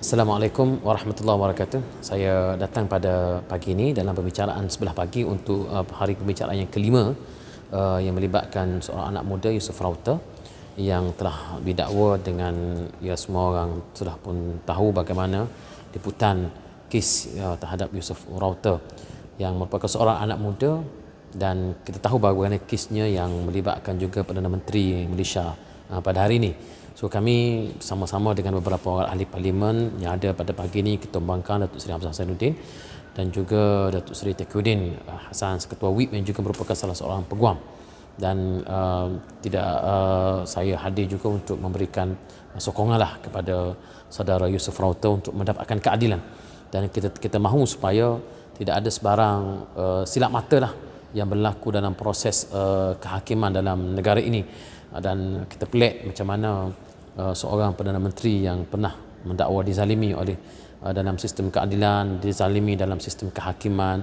Assalamualaikum warahmatullahi wabarakatuh. Saya datang pada pagi ini dalam pembicaraan sebelah pagi untuk uh, hari pembicaraan yang kelima uh, yang melibatkan seorang anak muda Yusuf Rauta yang telah didakwa dengan ya semua orang sudah pun tahu bagaimana liputan kes uh, terhadap Yusuf Rauta yang merupakan seorang anak muda dan kita tahu bagaimana kesnya yang melibatkan juga Perdana Menteri Malaysia uh, pada hari ini. So kami sama-sama dengan beberapa orang ahli parlimen yang ada pada pagi ini Ketua Bangkang Datuk Seri Hamzah Zainuddin dan juga Datuk Seri Tekuddin uh, Hassan Ketua WIP yang juga merupakan salah seorang peguam. Dan uh, tidak uh, saya hadir juga untuk memberikan sokongan lah kepada saudara Yusuf Rauta untuk mendapatkan keadilan. Dan kita kita mahu supaya tidak ada sebarang uh, silap mata lah yang berlaku dalam proses uh, kehakiman dalam negara ini dan kita pelik macam mana Uh, seorang Perdana Menteri yang pernah mendakwa dizalimi oleh uh, dalam sistem keadilan, dizalimi dalam sistem kehakiman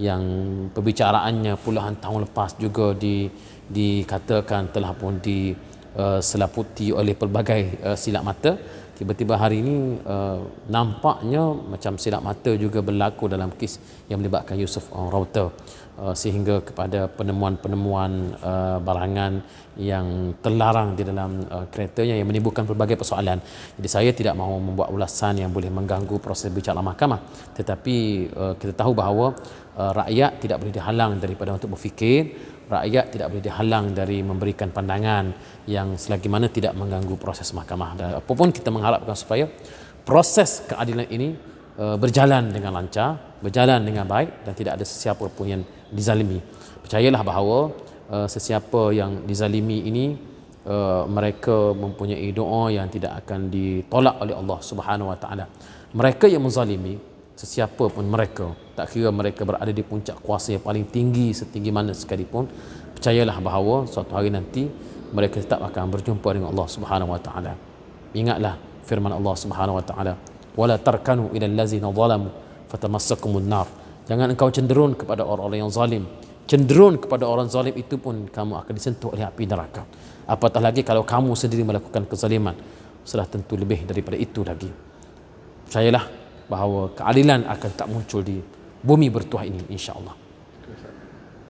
yang perbicaraannya puluhan tahun lepas juga di dikatakan telah pun diselaputi oleh pelbagai silap mata tiba-tiba hari ini uh, nampaknya macam silap mata juga berlaku dalam kes yang melibatkan Yusuf uh, Rauter uh, sehingga kepada penemuan-penemuan uh, barangan yang terlarang di dalam uh, keretanya yang menimbulkan pelbagai persoalan. Jadi saya tidak mahu membuat ulasan yang boleh mengganggu proses bicara mahkamah tetapi uh, kita tahu bahawa uh, rakyat tidak boleh dihalang daripada untuk berfikir rakyat tidak boleh dihalang dari memberikan pandangan yang selagi mana tidak mengganggu proses mahkamah. Dan apapun kita mengharapkan supaya proses keadilan ini uh, berjalan dengan lancar, berjalan dengan baik dan tidak ada sesiapa pun yang dizalimi. Percayalah bahawa uh, sesiapa yang dizalimi ini uh, mereka mempunyai doa yang tidak akan ditolak oleh Allah Subhanahu Wa Taala. Mereka yang menzalimi sesiapa pun mereka tak kira mereka berada di puncak kuasa yang paling tinggi setinggi mana sekalipun percayalah bahawa suatu hari nanti mereka tetap akan berjumpa dengan Allah Subhanahu wa taala. Ingatlah firman Allah Subhanahu wa taala wala tarkanu ila allazina zalamu fatamassakumun nar. Jangan engkau cenderung kepada orang-orang yang zalim. Cenderung kepada orang zalim itu pun kamu akan disentuh oleh api neraka. Apatah lagi kalau kamu sendiri melakukan kezaliman. Sudah tentu lebih daripada itu lagi. Percayalah bahawa keadilan akan tak muncul di bumi bertuah ini insya-Allah.